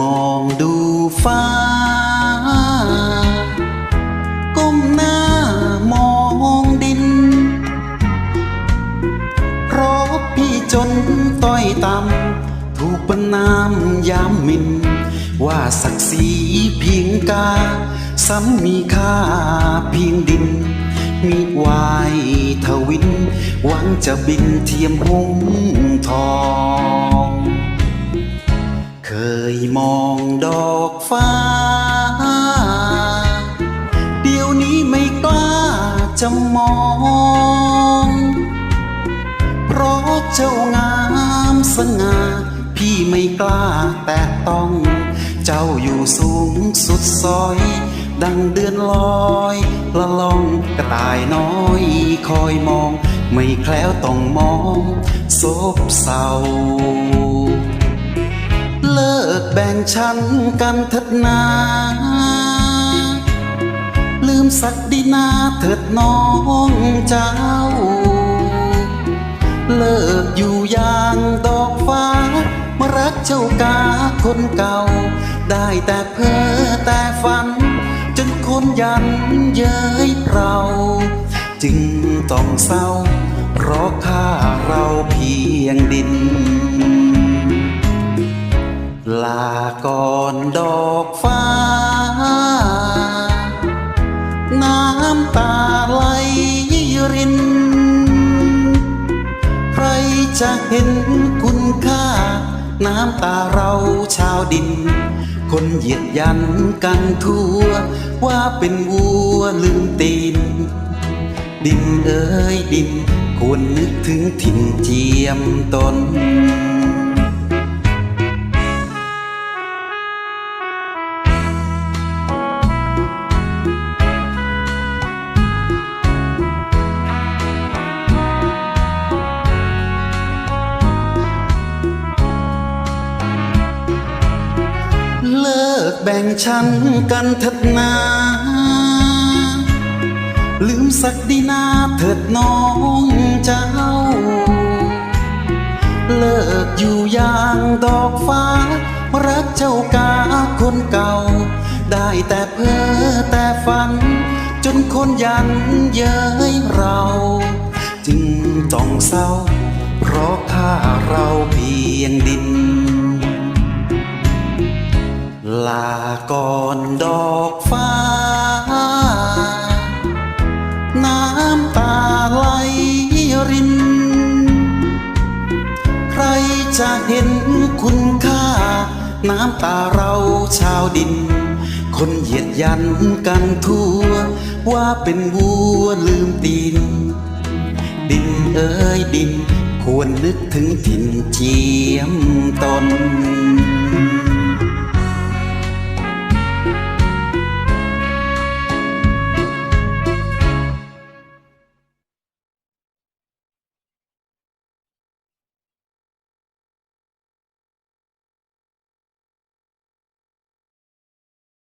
มองดูฟ้า ก้มหน้ามองดิน เพราะพี่จนต้อยต่ำถูกประนามยามมิน ว่าศักดิ์ศรีเพียงกา ซ้ำมีค่าเพียงดิน มีวายทวิน หวังจะบินเทียมหุ้มทอง ยมองดอกฟ้า เดี๋ยวนี้ไม่กล้าจะมอง เพราะเจ้างามสง่าพี่ไม่กล้าแตะต้อง เจ้าอยู่สูงสุดซอย ดังเดือนลอยละล่องกระต่ายน้อยคอยมอง ไม่แคล้วต้องมองซบเศร้า งชั้นกันเถิดนา ลืมสักดินาเถิดน้องเจ้า เลิกอยู่อย่างดอกฟ้ามารักเจ้ากาคนเก่า ได้แต่เพ้อแต่ฝัน จนคนยันเย้ยเราจึงต้องเศร้า เพราะข้าเราเพียง ก่อนดอกฟ้า น้ำตาไหลริน ใครจะเห็นคุณค่า น้ำตาเราชาวดิน คนเหยียดยันกันทั่ว ว่าเป็นวัวลืมตีน ดินเอ้ยดินควรนึกถึงถิ่นเจียมตน เลิกแบ่งชั้นกันเถิดนา ลืมสักดีนาเถิดน้องเจ้า เลิกอยู่อย่างดอกฟ้า รักเจ้ากาคนเก่า ได้แต่เพ้อแต่ฝัน จนคนยันเย้ยเรา จึงต้องเศร้า เพราะข้าเราเพียงดิน ลาก่อนดอกฟ้า น้ำตาไหลริน ใครจะเห็นคุณค่า น้ำตาเราชาวดิน คนเหยียดยันกันทั่ว ว่าเป็นวัวลืมตีน ดินเอ้ยดิน ควรนึกถึงถิ่นเจียมตน